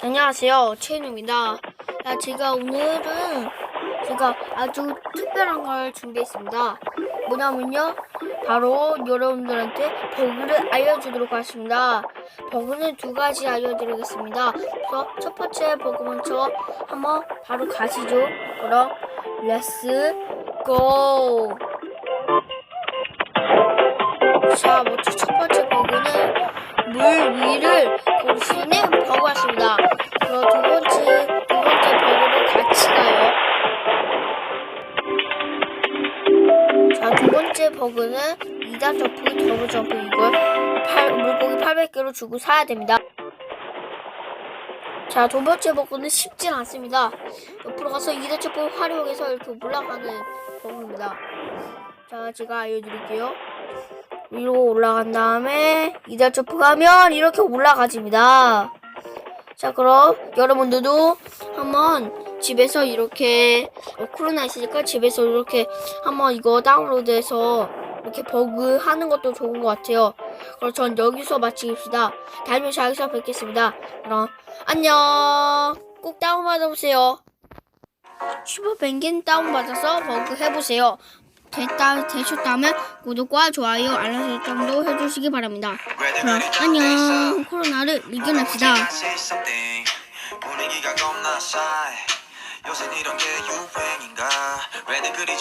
안녕하세요. 최인우입니다. 야, 제가 오늘은 제가 아주 특별한 걸 준비했습니다. 뭐냐면요. 바로 여러분들한테 버그를 알려주도록 하겠습니다. 버그는 두 가지 알려드리겠습니다. 그래서 첫 번째 버그 먼저 한번 바로 가시죠. 그럼 렛츠 고! 자, 먼저 첫 번째 버그는 물 위를 있는 버그였습니다. 그럼 두 번째, 두 번째 버그로 같이 가요. 자, 두 번째 버그는 2단 점프, 더블 점프 이걸 팔, 물고기 800개로 주고 사야 됩니다. 자, 두 번째 버그는 쉽진 않습니다. 옆으로 가서 2단 점프 활용해서 이렇게 올라가는 버그입니다. 자, 제가 알려드릴게요. 위로 올라간 다음에 이달 점프 가면 이렇게 올라가집니다. 자 그럼 여러분들도 한번 집에서 이렇게 어, 코로나 있으니까 집에서 이렇게 한번 이거 다운로드해서 이렇게 버그 하는 것도 좋은 것 같아요. 그럼 전 여기서 마치겠습니다. 다음에 여기서 뵙겠습니다. 그럼 안녕. 꼭 다운받아 보세요. 슈퍼 펭귄 다운받아서 버그 해보세요. 됐다 되셨다면 구독과 좋아요 알람 설정도 해주시기 바랍니다. 그럼 안녕. 코로나를 이겨냅시다. 요새 이런 게 유행인가? 왜들 그리